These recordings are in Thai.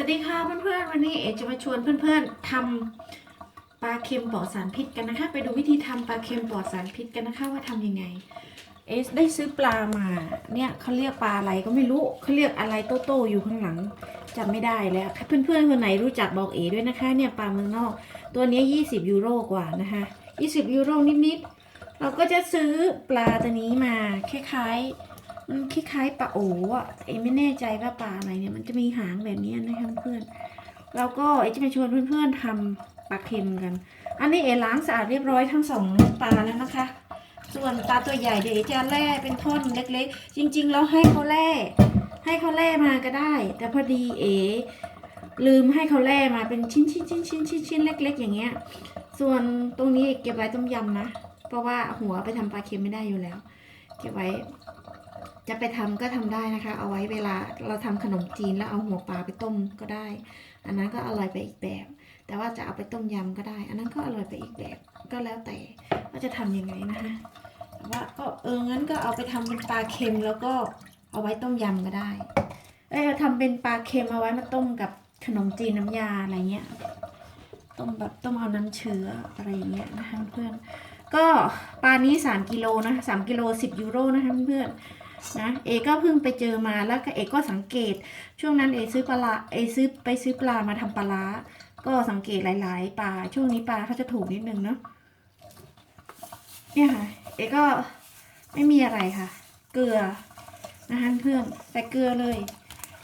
สวัสดีค่ะเพื่อนๆวันนี้เอจะมาชวนเพื่อนๆทำปลาเค็มปลอดสารพิษกันนะคะ ไปดูวิธีทำปลาเค็มปลอดสารพิษกันนะคะว่าทำยังไง เอสได้ซื้อปลามาเนี่ยเขาเรียกปลาอะไรก็ไม่รู้เขาเรียกอะไรโตๆอยู่ข้างหลังจำไม่ได้แล้วเพื่อนๆคนไหนรู้จักบอกเอด้วยนะคะเนี่ยปลาเมืองนอก ตัวนี้ย20 ยูโรกว่านะคะ20 ยูโรนิดๆเราก็จะซื้อปลาตัวนี้มาคล้ายๆ มันคล้ายๆปลาโอ๋อะเอไม่แน่ใจว่าปลาอะไรเนี่ย มันจะมีหางแบบนี้นะคะเพื่อนๆเราก็เอจะมาชวนเพื่อนๆทำปลาเค็มกัน อันนี้เอล้างสะอาดเรียบร้อยทั้งสองปลาแล้วนะคะ ส่วนปลาตัวใหญ่เดี๋ยวเอจะแล่เป็นท่อนเล็กๆ จริงๆแล้วให้เขาแล่ให้เขาแล่มาก็ได้ แต่พอดีเอลืมให้เขาแล่มาเป็นชิ้นชิ้นชิ้นชิ้นชิ้นชิ้นเล็ก ๆ อย่างเงี้ย ส่วนตรงนี้เก็บไว้ต้มยำนะ เพราะว่าหัวไปทำปลาเค็มไม่ได้อยู่แล้ว เก็บไว้ จะไปทำก็ทำได้นะคะ เอาไว้เวลาเราทำขนมจีนแล้วเอาหัวปลาไปต้มก็ได้ อันนั้นก็อร่อยไปอีกแบบ แต่ว่าจะเอาไปต้มยำก็ได้ อันนั้นก็อร่อยไปอีกแบบก็แล้วแต่ว่าจะทำยังไงนะคะแต่ว่าก็เอองั้นก็เอาไปทำเป็นปลาเค็มแล้วก็เอาไว้ต้มยำก็ได้เอ้ยทำเป็นปลาเค็มเอาไว้มาต้มกับขนมจีนน้ำยาอะไรเงี้ยต้มแบบต้มเอาน้ำเชื้ออะไรอย่างเงี้ยนะคะเพื่อนก็ปลานี้ 3กิโลนะ3กิโล10ยูโรนะคะเพื่อน นะเอก็เพิ่งไปเจอมาแล้วก็เอก็สังเกต ช่วงนั้นเอซื้อปลาเอซื้อไปซื้อปลามาทำปลาก็สังเกตหลาย ๆปลาช่วงนี้ปลาเขาจะถูกนิดนึงเนาะเนี่ยค่ะ เอก็ไม่มีอะไรค่ะ เกลือนะคะเพื่อนใส่เกลือเลย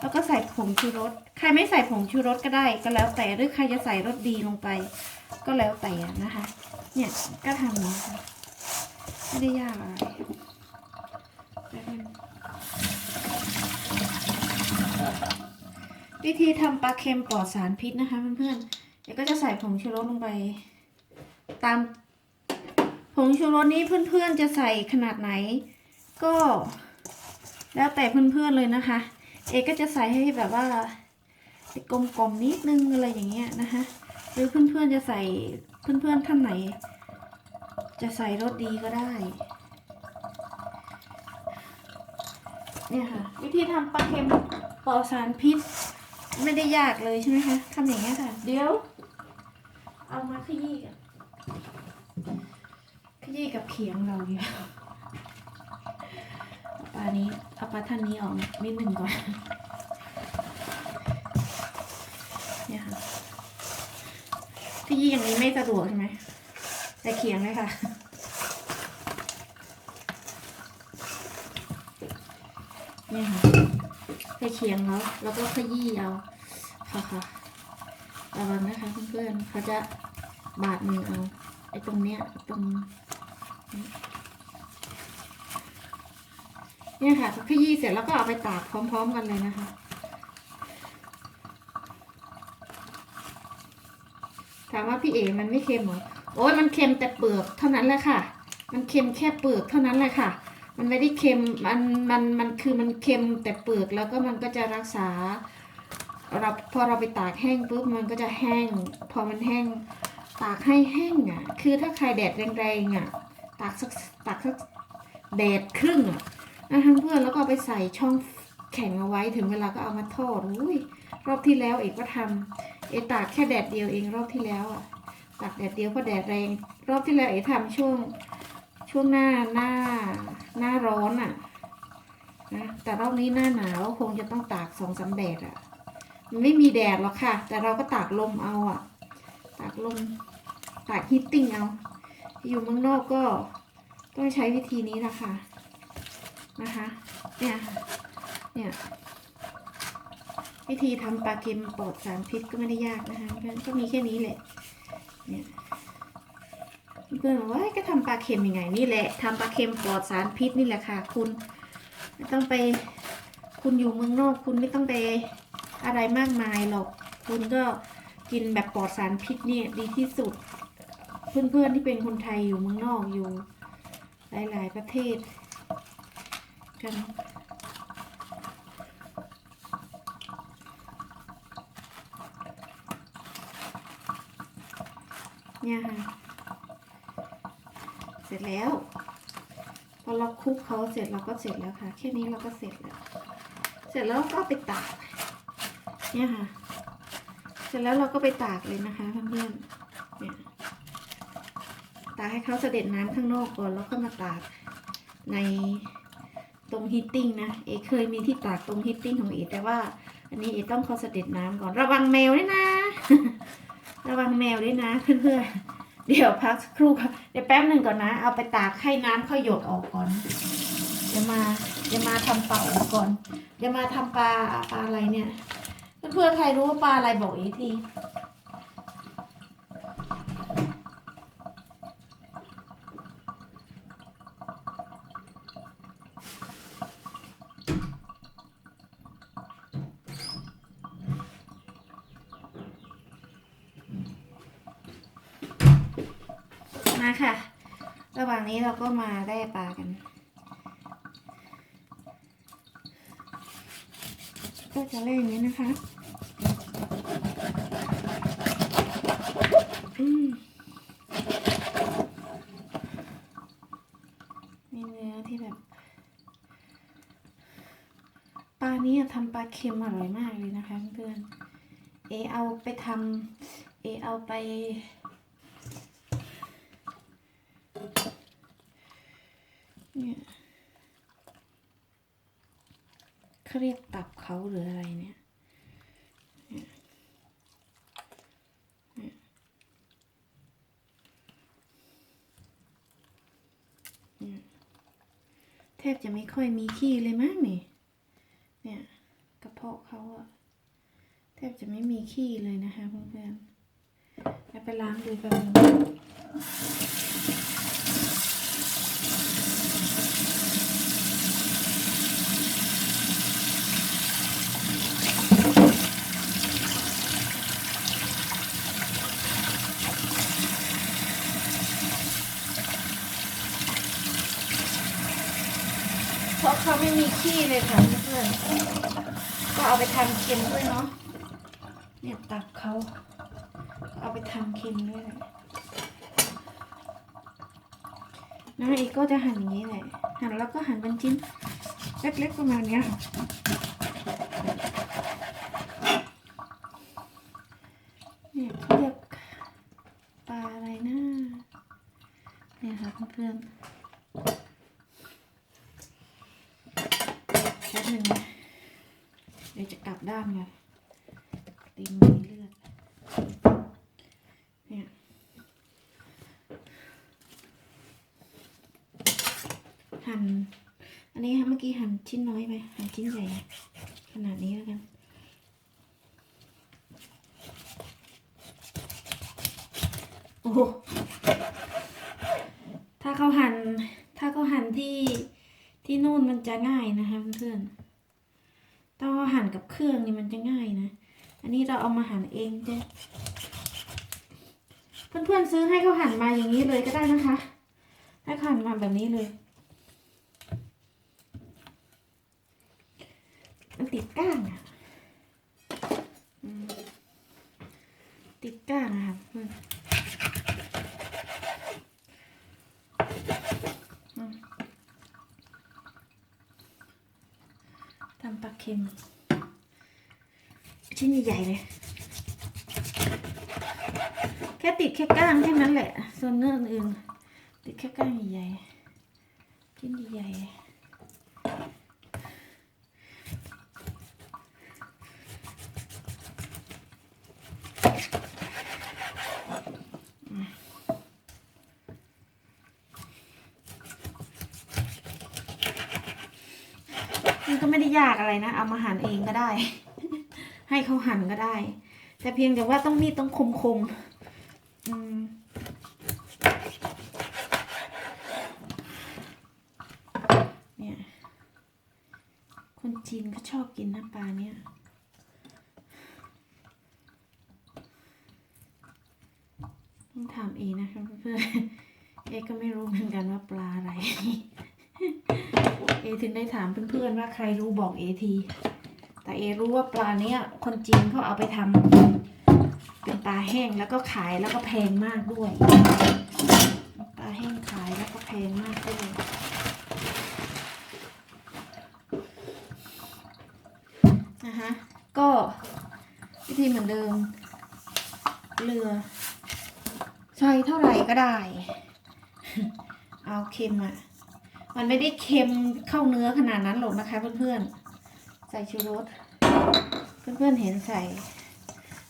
แล้วก็ใส่ผงชูรสใครไม่ใส่ผงชูรสก็ได้ก็แล้วแต่หรือใครจะใส่รสดีลงไป ก็แล้วแต่นะคะ เนี่ยก็ทำง่างนี้ค่ะไม่ได้ยากอะไร วิธีทำปลาเค็มปลอดสารพิษนะคะเพื่อนๆ เดี๋ยวก็จะใส่ผงชูรสลงไป ตาม ผงชูรสนี้เพื่อนๆจะใส่ขนาดไหน ก็แล้วแต่เพื่อนๆเลยนะคะ เอกก็จะใส่ให้แบบว่ากลมๆนิดนึงอะไรอย่างเงี้ยนะคะ หรือเพื่อนๆจะใส่เพื่อนๆท่านไหน จะใส่รสดีก็ได้ เนี่ยค่ะ วิธีทำปลาเค็มปลอดสารพิษ ไม่ได้ยากเลยใช่ไหมคะทำอย่างนี้ยค่ะ เดี๋ยว เอามาขยี้กันขยี้กับเขียงเราเนี่ยเอาปลานี้เอาปลาท่านนี้ออกนิดหนึ่งก่อนเนี่ยค่ะขยี้อย่างนี้ไม่สะดวกใช่ไหมแต่เขียงเลยค่ะเนี่ยค่ะ ใส่เคียงแล้วแล้วก็ขยี้เอาค่ะค่ะระวังนะคะเพื่อนๆเขาจะบาดมือเอาไอ้ตรงเนี้ยตรงเนี่ยค่ะขยี้เสร็จแล้วก็เอาไปตากพร้อม ๆ กันเลยนะคะถามว่าพี่เอ๋มันไม่เค็มเหรอโอ้ยมันเค็มแต่เปลือกเท่านั้นแหละค่ะ มันเค็มแค่เปลือกเท่านั้นแหละค่ะ มันไม่ได้เค็มมันมันมันคือมันเค็มแต่เปลือกแล้วก็มันก็จะรักษาเราพอเราไปตากแห้งปุ๊บมันก็จะแห้ง พอมันแห้งตากให้แห้งอะ คือถ้าใครแดดแรงๆอะตากสักตากสักแดดครึ่งอะนะคะเพื่อนแล้วก็ไปใส่ช่องแข็งเอาไว้ถึงเวลาก็เอามาทอดอุ้ยรอบที่แล้วเอกก็ทำเอตากแค่แดดเดียวเองรอบที่แล้วอะตากแดดเดียวเพราะแดดแรง รอบที่แล้วเอกทำช่วง ช่วงหน้าหน้าหน้าร้อนอะ่ะนะแต่รอบนี้หน้าหนาวคงจะต้องตากสองสามแดดอะ่ะมันไม่มีแดดหรอกค่ะ แต่เราก็ตากลมเอาอะ่ะ ตากลมตากฮีตติ้งเอา อยู่เมืองนอกก็ต้องใช้วิธีนี้นะค่ะนะคะเนี่ยเนี่ยวิธีทำปลาเค็มปลอดสารพิษก็ไม่ได้ยากนะคะเพื่อนก็มีแค่นี้แหละเนี่ย เพื่อนบอกว่าก็ทำปลาเค็มยังไงนี่แหละทำปลาเค็มปลอดสารพิษนี่แหละค่ะ คุณไม่ต้องไป คุณอยู่เมืองนอก คุณไม่ต้องไปอะไรมากมายหรอก คุณก็กินแบบปลอดสารพิษเนี่ยดีที่สุด เพื่อนๆที่เป็นคนไทยอยู่เมืองนอกอยู่ หลาย ๆ ประเทศ กันเนี่ยค่ะ ร็จแล้วพอเราคลุกเขาเสร็จเราก็เสร็จแล้วค่ะ แค่นี้เราก็เสร็จแล้ว เสร็จแล้วก็ไปตากเนี่ยค่ะ เสร็จแล้วเราก็ไปตากเลยนะคะเพื่อนๆเนี่ยตากให้เขาเสด็จน้ำข้างนอกก่อนแล้วก็มาตากในตรงฮีตติ้งนะเอเคยมีที่ตากตรงฮีตติ้งของเอแต่ว่า อันนี้เอต้องเขาเสด็จน้ำก่อนระวังแมวด้วยนะ ระวังแมวด้วยนะเพื่อนๆ เดี๋ยวพักครู่ครับเดี๋ยวแป๊บหนึ่งก่อนนะ เอาไปตากให้น้ำเขาหยดออกก่อนเดี๋ยวมาเดี๋ยวมาทำปลาออกก่อนเดี๋ยวมาทำปลาปลาอะไรเนี่ย เพื่อนๆใครรู้ว่าปลาอะไรบอกอีกที ค่ะ ระหว่างนี้เราก็มาได้ปลากัน ก็จะเล่นอย่างนี้นะคะอืมมีเนื้อที่แบบ ปลานี้ทำปลาเค็มอร่อยมากเลยนะคะเพื่อนเอเอาไปทำเอเอาไป เนี่ยเขาเรียกตับ เขาหรืออะไรเนี่ยแทบจะไม่ค่อยมีขี้เลยมั้งนี่ เนี่ยกระเพาะเขาอะแทบจะไม่มีขี้เลยนะคะเพื่อนๆแล้วไปล้างดูแป๊บนึง เพราะ เขาไม่เลยค่ะเพื่อนๆก็เอาไปทำเค็มด้วยเนาะเนี่ยตับเขาเอาไปทำเค็มด้วยเลยนะอีกก็จะหั่นอย่างนี้แหละหั่นแล้วก็หั่นเป็นชิ้นเล็กๆประมาณเนี้ยค่ะเนี่ยเขาเรียกปลาอะไรนะเนี่ยค่ะเพื่อนๆ แป๊บหนึ่งนะเดี๋ยวจะ กลับด้านกันตีนมีเลือดเนี่ยหั่นอันนี้ค่ะเมื่อกี้หั่นชิ้นน้อยไปหั่นชิ้นใหญ่ขนาดนี้แล้วกันโอ้โหถ้าเขาหั่นถ้าเขาหั่นที่ที่นู่นมันจะง่ายนะคะเพื่อนๆ ต้องเอาหั่นกับเครื่องนี่มันจะง่ายนะ อันนี้เราเอามาหั่นเองจะเพื่อนๆซื้อให้เขาหั่นมาอย่างนี้เลยก็ได้นะคะให้ขาหั่นมาแบบนี้เลยมันติดก้างอะติดก้างอะค่ะ ตำปลาเค็ม ชิ้นใหญ่ๆเลย แค่ติดแค่ก้างแค่นั้นแหละ ส่วนเนื้ออื่นติดแค่ก้างใหญ่ๆชิ้นใหญ่ๆ ไม่ได้ยากอะไรนะ เอามาหั่นเองก็ได้ ให้เขาหั่นก็ได้ แต่เพียงแต่ว่าต้องมีดต้องคมๆอืมเนี่ย คนจีนก็ชอบกินน้ำปลาเนี่ยต้องถามเองนะคะเพื่อนๆเอก็ไม่รู้เหมือนกันว่าปลาอะไร เอถึงได้ถามเพื่อนๆว่าใครรู้บอกเอที แต่เอรู้ว่าปลาเนี้ยคนจีนเขาเอาไปทำเป็นปลาแห้งแล้วก็ขายแล้วก็แพงมากด้วย ปลาแห้งขายแล้วก็แพงมากด้วยนะคะก็วิธีเหมือนเดิมเกลือใส่เท่าไหร่ก็ได้ เอาเค็มอะ มันไม่ได้เค็มเข้าเนื้อขนาดนั้นหรอกนะคะ เพื่อนๆ ใส่ชูรส เพื่อนๆเห็นใส่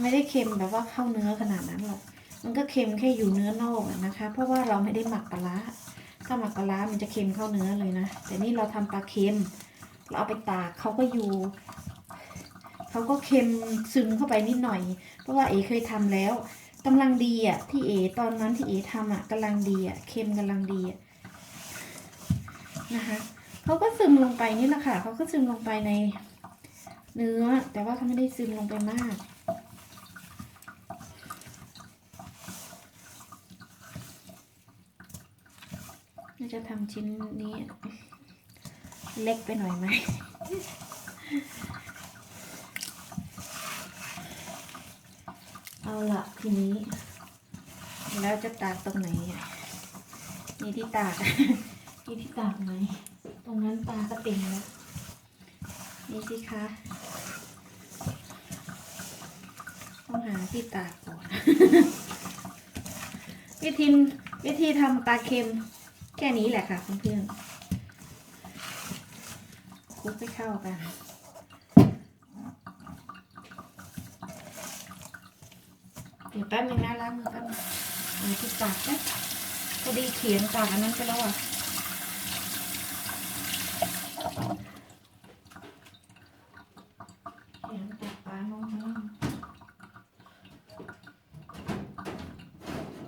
ไม่ได้เค็มแบบว่าเข้าเนื้อขนาดนั้นหรอก มันก็เค็มแค่อยู่เนื้อนอกนะคะ เพราะว่าเราไม่ได้หมักปลาร้าถ้าหมักปลาร้ามันจะเค็มเข้าเนื้อเลยนะ แต่นี่เราทำปลาเค็ม เราเอาไปตากเขาก็อยู่ เขาก็เค็มซึมเข้าไปนิดหน่อย เพราะว่าเอเคยทำแล้วกำลังดีอะที่เอตอนนั้นที่เอทำอะกำลังดีอะเค็มกำลังดีอะ นะคะเขาก็ซึมลงไปนี่แหละค่ะเขาก็ซึมลงไปในเนื้อ แต่ว่าเขาไม่ได้ซึมลงไปมากน่าจะทำชิ้นนี้เล็กไปหน่อยไหมเอาละทีนี้ แล้วจะตากตรงไหนอ่ที่ตาก มีที่ตากไหม ตรงนั้นตาก็เต็มแล้ว นี่สิคะ ต้องหาที่ตากก่อน วิธีวิธีทำปลาเค็ม แค่นี้แหละค่ะเพื่อนๆคลุกให้เข้ากันเดี๋ยวแป๊บนึงนะล้างมือแป๊บนึงเอาที่ตากนะพอดีเขียนตากอันนั้นไปแล้วอะ เขียนตากปลาน้อง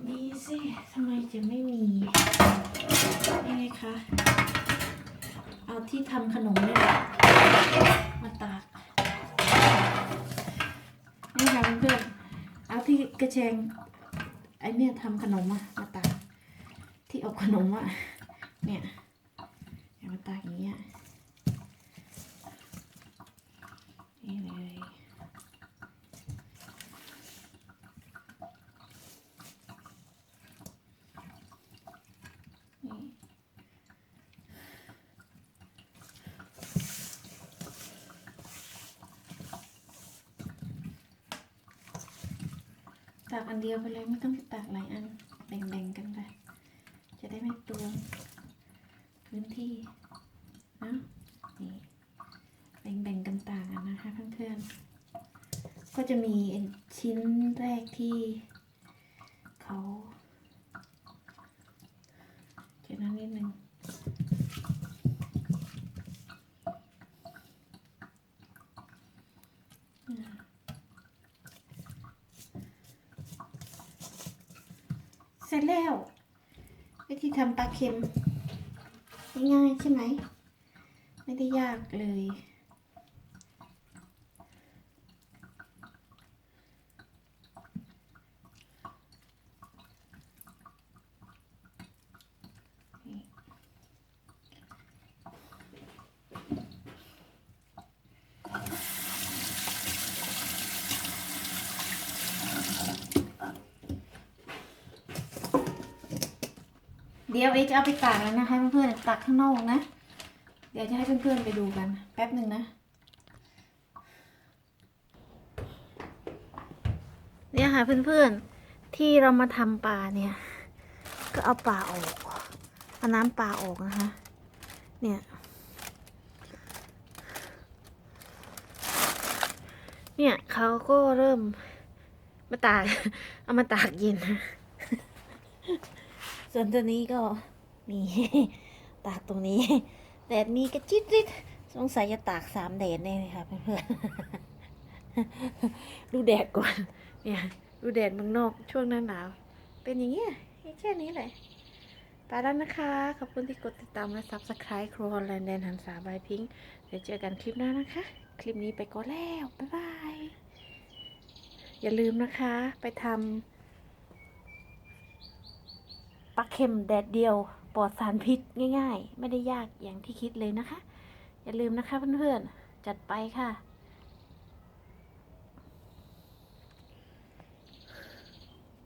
ๆดีสิทำไมจะไม่มียังไงคะ เอาที่ทำขนมนี่แหละมาตาก นี่ค่ะเพื่อนๆ เอาที่ กระเชงไอเนี่ยทำขนมอะมาตากที่อบขนมอะเนี่ยเอามาตากอย่างเงี้ยนี่เลยนี่ ตากอันเดียวไปเลยไม่ต้องตากหลายอันแบ่งๆกันไปจะได้ไม่ตวงพื้นที่นะนี่แบ่งๆกันตากอะนะคะเพื่อนๆก็จะมีชิ้นแรกที่เขาเขียนนั่นนิดนึง เสร็จแล้ว วิธีทำปลาเค็มง่ายๆใช่ไหม ไม่ได้ยากเลย เดี๋ยวเอจะเอาไปตากแล้วนะคะเพื่อนๆตากข้างนอกนะ เดี๋ยวจะให้เพื่อนๆไปดูกัน แป๊บหนึ่งนะเนี่ยค่ะเพื่อนๆที่เรามาทำปลาเนี่ย ก็เอาปลาออกเอาน้ำปลาออกนะคะ เนี่ยเนี่ยเขาก็เริ่มมาตากเอามาตากเย็นนะ ส่วนตัวนี้ก็นี่ตากตรงนี้ แดดมีกระจิตริดสงสัยจะตากสามแดดแน่เลยค่ะเพื่อนๆดูแดดก่อน เนี่ยดูแดดเมืองนอกช่วงหน้าหนาว เป็นอย่างเงี้ยแค่นี้แหละไปแล้วนะคะ ขอบคุณที่กดติดตามและ subscribe ครัวฮอลแลนด์แดนหันษาบายพิงค์เดี๋ยวเจอกันคลิปหน้านะคะ คลิปนี้ไปก่อนแล้ว บ๊ายบาย อย่าลืมนะคะ ไปทำ ลาเค็มแดดเดียวปลอดสารพิษง่าย ๆ ไม่ได้ยากอย่างที่คิดเลยนะคะ อย่าลืมนะคะเพื่อนๆ จัดไปค่ะ